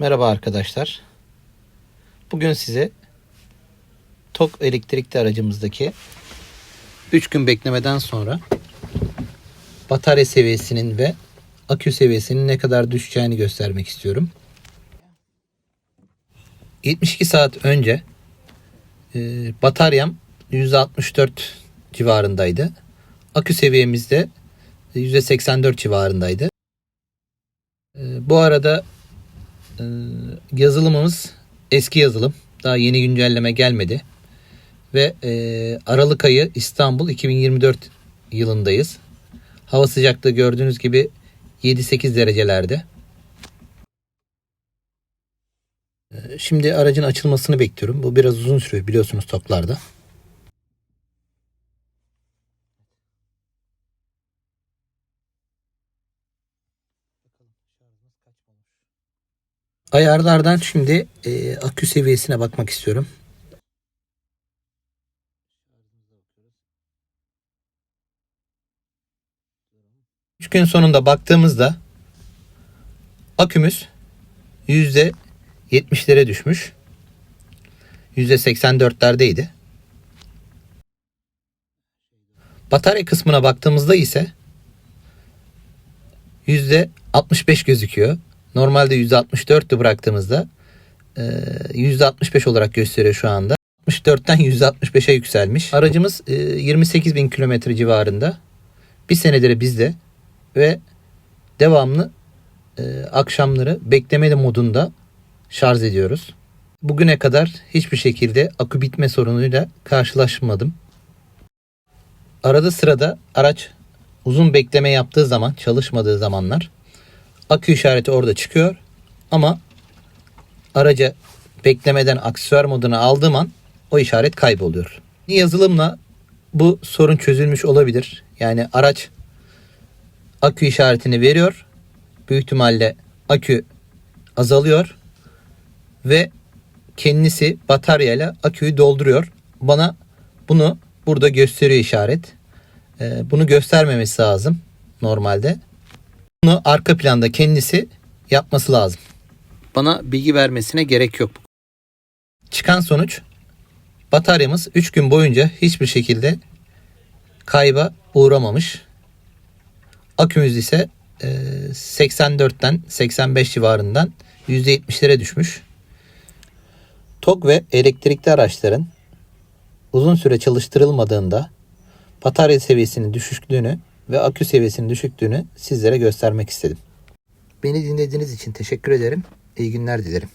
Merhaba arkadaşlar. Bugün size TOK elektrikli aracımızdaki 3 gün beklemeden sonra batarya seviyesinin ve akü seviyesinin ne kadar düşeceğini göstermek istiyorum. 72 saat önce e, bataryam %64 civarındaydı. Akü seviyemizde %84 civarındaydı. E, bu arada yazılımımız eski yazılım. Daha yeni güncelleme gelmedi. Ve e, Aralık ayı İstanbul 2024 yılındayız. Hava sıcaklığı gördüğünüz gibi 7-8 derecelerde. Ee, Şimdi aracın açılmasını bekliyorum. Bu biraz uzun sürüyor biliyorsunuz toklarda. Ayarlardan şimdi e, akü seviyesine bakmak istiyorum. Üç gün sonunda baktığımızda akümüz yüzde 70'lere düşmüş. Yüzde 84'lerdeydi. Batarya kısmına baktığımızda ise yüzde 65 gözüküyor. Normalde %64'tü bıraktığımızda e, %65 olarak gösteriyor şu anda. 64'ten %65'e yükselmiş. Aracımız e, 28 bin kilometre civarında. Bir senedir bizde ve devamlı e, akşamları beklemeli modunda şarj ediyoruz. Bugüne kadar hiçbir şekilde akü bitme sorunuyla karşılaşmadım. Arada sırada araç uzun bekleme yaptığı zaman, çalışmadığı zamanlar akü işareti orada çıkıyor. Ama araca beklemeden aksesuar moduna aldığım an o işaret kayboluyor. Yazılımla bu sorun çözülmüş olabilir. Yani araç akü işaretini veriyor. Büyük ihtimalle akü azalıyor ve kendisi bataryayla aküyü dolduruyor. Bana bunu burada gösteriyor işaret. Ee, bunu göstermemesi lazım normalde. Bunu arka planda kendisi yapması lazım. Bana bilgi vermesine gerek yok. Çıkan sonuç bataryamız 3 gün boyunca hiçbir şekilde kayba uğramamış. Akümüz ise e, 84'ten 85 civarından %70'lere düşmüş. TOG ve elektrikli araçların uzun süre çalıştırılmadığında batarya seviyesinin düşüklüğünü ve akü seviyesinin düşüklüğünü sizlere göstermek istedim. Beni dinlediğiniz için teşekkür ederim. İyi günler dilerim.